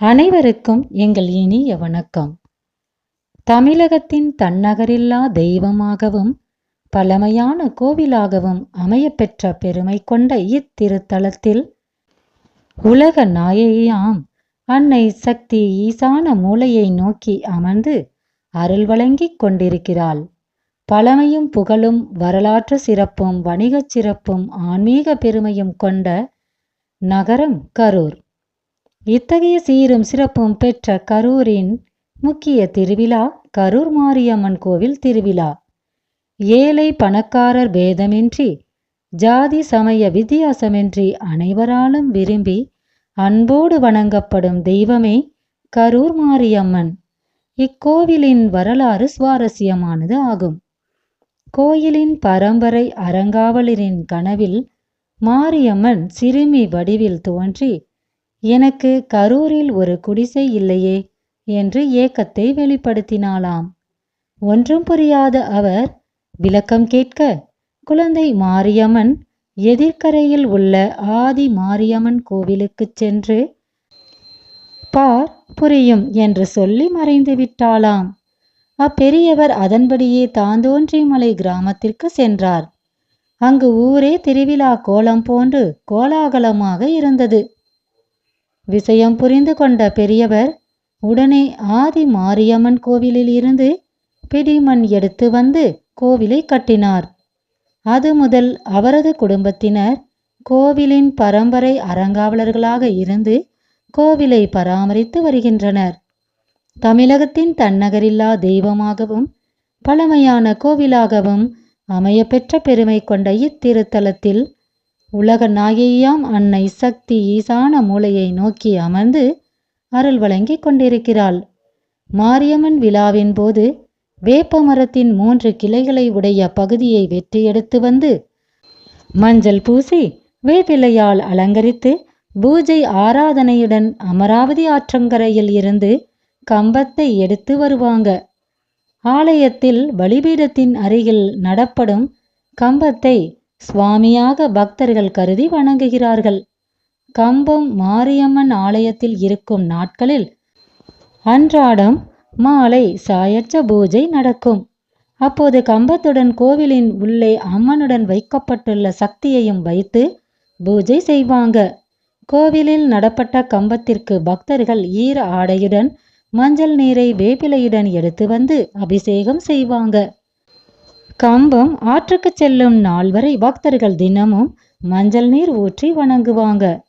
அனைவருக்கும் எங்கள் இனிய வணக்கம். தமிழகத்தின் தன்னகரில்லா தெய்வமாகவும் பழமையான கோவிலாகவும் அமையப்பெற்ற பெருமை கொண்ட இத்திருத்தலத்தில் உலக நாயகியாம் அன்னை சக்தி ஈசான மூலையை நோக்கி அமர்ந்து அருள் வழங்கிக் கொண்டிருக்கிறாள். பழமையும் புகழும் வரலாற்று சிறப்பும் வணிகச் சிறப்பும் ஆன்மீக பெருமையும் கொண்ட நகரம் கரூர். இத்தகைய சீரும் சிறப்பும் பெற்ற கரூரின் முக்கிய திருவிழா கரூர் மாரியம்மன் கோவில் திருவிழா. ஏழை பணக்காரர் பேதமின்றி ஜாதி சமய வித்தியாசமின்றி அனைவராலும் விரும்பி அன்போடு வணங்கப்படும் தெய்வமே கரூர் மாரியம்மன். இக்கோவிலின் வரலாறு சுவாரஸ்யமானது ஆகும். கோயிலின் பரம்பரை அறங்காவலரின் கனவில் மாரியம்மன் சிறுமி வடிவில் தோன்றி எனக்கு கரூரில் ஒரு குடிசை இல்லையே என்று ஏக்கத்தை வெளிப்படுத்தினாளாம். ஒன்றும் புரியாத அவர் விளக்கம் கேட்க குழந்தை மாரியம்மன் எதிர்க்கரையில் உள்ள ஆதி மாரியம்மன் கோவிலுக்குச் சென்று பார் புரியும் என்று சொல்லி மறைந்து விட்டாளாம். அப்பெரியவர் அதன்படியே தாந்தோன்றிமலை கிராமத்திற்கு சென்றார். அங்கு ஊரே திருவிழா கோலம் போன்று கோலாகலமாக இருந்தது. விஷயம் புரிந்து கொண்ட பெரியவர் உடனே ஆதி மாரியம்மன் கோவிலில் இருந்து பிடிமண் எடுத்து வந்து கோவிலை கட்டினார். அது முதல் அவரது குடும்பத்தினர் கோவிலின் பரம்பரை அறங்காவலர்களாக இருந்து கோவிலை பராமரித்து வருகின்றனர். தமிழகத்தின் தன்னகரில்லா தெய்வமாகவும் பழமையான கோவிலாகவும் அமையப்பெற்ற பெருமை கொண்ட இத்திருத்தலத்தில் உலக நாயையாம் அன்னை சக்தி ஈசான மூலையை நோக்கி அமர்ந்து அருள் வழங்கிக் கொண்டிருக்கிறாள். மாரியம்மன் விழாவின் போது வேப்ப மரத்தின் மூன்று கிளைகளை உடைய பகுதியை வெற்றி எடுத்து வந்து மஞ்சள் பூசி வேப்பிலையால் அலங்கரித்து பூஜை ஆராதனையுடன் அமராவதி ஆற்றங்கரையில் இருந்து கம்பத்தை எடுத்து வருவாங்க. ஆலயத்தில் பலிபீடத்தின் அருகில் நடப்படும் கம்பத்தை சுவாமியாக பக்தர்கள் கருதி வணங்குகிறார்கள். கம்பம் மாரியம்மன் ஆலயத்தில் இருக்கும் நாட்களில் அன்றாடம் மாலை சாயற்ற பூஜை நடக்கும். அப்போது கம்பத்துடன் கோவிலின் உள்ளே அம்மனுடன் வைக்கப்பட்டுள்ள சக்தியையும் வைத்து பூஜை செய்வாங்க. கோவிலில் நடப்பட்ட கம்பத்திற்கு பக்தர்கள் ஈர ஆடையுடன் மஞ்சள் நீரை வேப்பிலையுடன் எடுத்து வந்து அபிஷேகம் செய்வாங்க. கம்பம் ஆற்றுக்கு செல்லும் நாள் வரை பக்தர்கள் தினமும் மஞ்சள் நீர் ஊற்றி வணங்குவாங்க.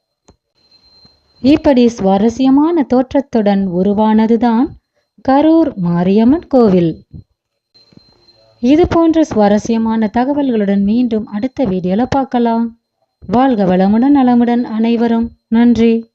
இப்படி சுவாரஸ்யமான தோற்றத்துடன் உருவானதுதான் கரூர் மாரியம்மன் கோவில். இது போன்ற சுவாரஸ்யமான தகவல்களுடன் மீண்டும் அடுத்த வீடியோல பார்க்கலாம். வாழ்க வளமுடன் நலமுடன் அனைவரும். நன்றி.